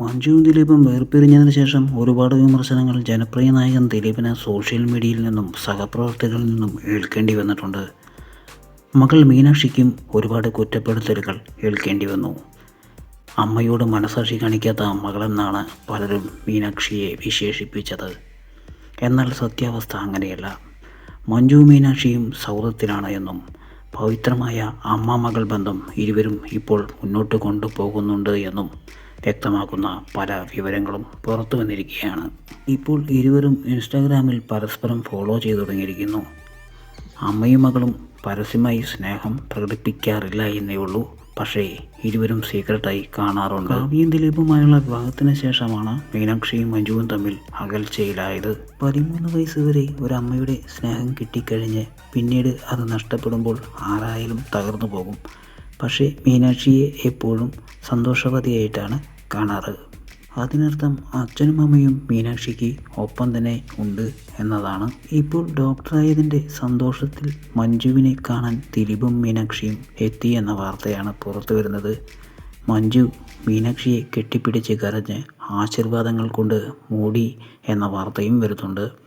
മഞ്ജുവും ദിലീപും വേർപിരിഞ്ഞതിന് ശേഷം ഒരുപാട് വിമർശനങ്ങൾ ജനപ്രിയ നായകൻ ദിലീപിന് സോഷ്യൽ മീഡിയയിൽ നിന്നും സഹപ്രവർത്തകരിൽ നിന്നും ഏൽക്കേണ്ടി വന്നിട്ടുണ്ട്. മകൾ മീനാക്ഷിക്കും ഒരുപാട് കുറ്റപ്പെടുത്തലുകൾ ഏൽക്കേണ്ടി വന്നു. അമ്മയോട് മനസാക്ഷി കാണിക്കാത്ത മകളെന്നാണ് പലരും മീനാക്ഷിയെ വിശേഷിപ്പിച്ചത്. എന്നാൽ സത്യാവസ്ഥ അങ്ങനെയല്ല. മഞ്ജു മീനാക്ഷിയും സൗഹൃദത്തിലാണ് എന്നും പവിത്രമായ അമ്മ മകൾ ബന്ധം ഇരുവരും ഇപ്പോൾ മുന്നോട്ട് കൊണ്ടുപോകുന്നുണ്ട് എന്നും വ്യക്തമാക്കുന്ന പല വിവരങ്ങളും പുറത്തു വന്നിരിക്കുകയാണ്. ഇപ്പോൾ ഇരുവരും ഇൻസ്റ്റാഗ്രാമിൽ പരസ്പരം ഫോളോ ചെയ്തു തുടങ്ങിയിരിക്കുന്നു. അമ്മയും മകളും പരസ്യമായി സ്നേഹം പ്രകടിപ്പിക്കാറില്ല എന്നേ ഉള്ളൂ. പക്ഷേ ഇരുവരും സീക്രട്ടായി കാണാറുണ്ട്. കാവ്യയും ദിലീപുമായുള്ള വിവാഹത്തിന് ശേഷമാണ് മീനാക്ഷിയും മഞ്ജുവും തമ്മിൽ അകൽച്ചയിലായത്. പതിമൂന്ന് വയസ്സ് വരെ ഒരു അമ്മയുടെ സ്നേഹം കിട്ടിക്കഴിഞ്ഞ് പിന്നീട് അത് നഷ്ടപ്പെടുമ്പോൾ ആരായാലും തകർന്നു പോകും. പക്ഷേ മീനാക്ഷിയെ എപ്പോഴും സന്തോഷവതിയായിട്ടാണ് കാണാറ്. അതിനർത്ഥം അച്ഛനും അമ്മയും മീനാക്ഷിക്ക് ഒപ്പം തന്നെ ഉണ്ട് എന്നതാണ്. ഇപ്പോൾ ഡോക്ടറായതിന്റെ സന്തോഷത്തിൽ മഞ്ജുവിനെ കാണാൻ ദിലീപും മീനാക്ഷിയും എത്തി എന്ന വാർത്തയാണ് പുറത്തു വരുന്നത്. മഞ്ജു മീനാക്ഷിയെ കെട്ടിപ്പിടിച്ച് കരഞ്ഞ് ആശീർവാദങ്ങൾ കൊണ്ട് മൂടി എന്ന വാർത്തയും വരുന്നുണ്ട്.